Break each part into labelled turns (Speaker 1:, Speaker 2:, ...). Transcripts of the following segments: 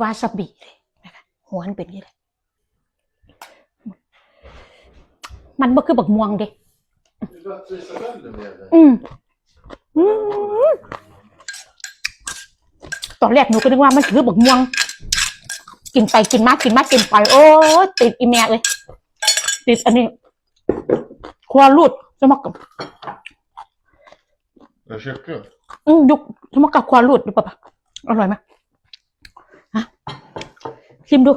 Speaker 1: วาซาบิเลยนะคะหัวมันเป็นอย่างนี้เลยมันบ่คือบักม่วงเด้
Speaker 2: Det är bättre Isabelle med dig.
Speaker 1: อืมอืมตอนแรกหนูก็นึกว่ามันคือบักม่วง กินไปกินมากินมากินไป โอ้ยติดอีแม่เลยติดอันนี้ครัวรูดสมักกับ
Speaker 2: Jag checkar.
Speaker 1: อืมยุกสมักกับครัวรูดดูปะปะอร่อยไหมฮะ ชิมดู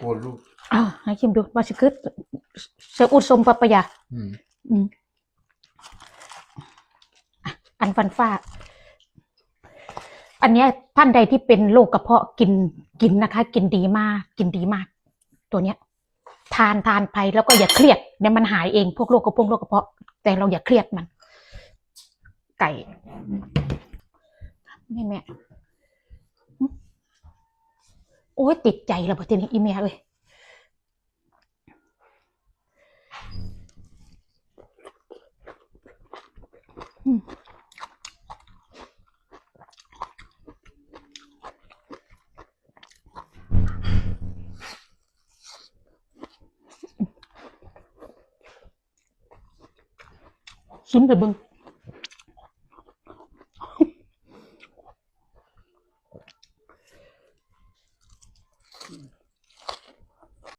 Speaker 2: Kålrot.
Speaker 1: อ้าวให้ชิมดูว่าสิคือเซอุดสมปะปะยา
Speaker 2: Mm.
Speaker 1: อืมอะอันฟันฟ้า อันเนี้ยท่านใดที่เป็นโรคกระเพาะกินกินนะคะ กินดีมาก กินดีมาก ตัวเนี้ย ทานทานไปแล้วก็อย่าเครียดเนี่ยมันหายเองพวกโรคกระเพาะโรคกระเพาะ แต่เราอย่าเครียดมัน ไก่ แม่แม่โอ้ยติดใจแล้วพอทีนี้อีเมียเลยชิมไปเบึง Hmm.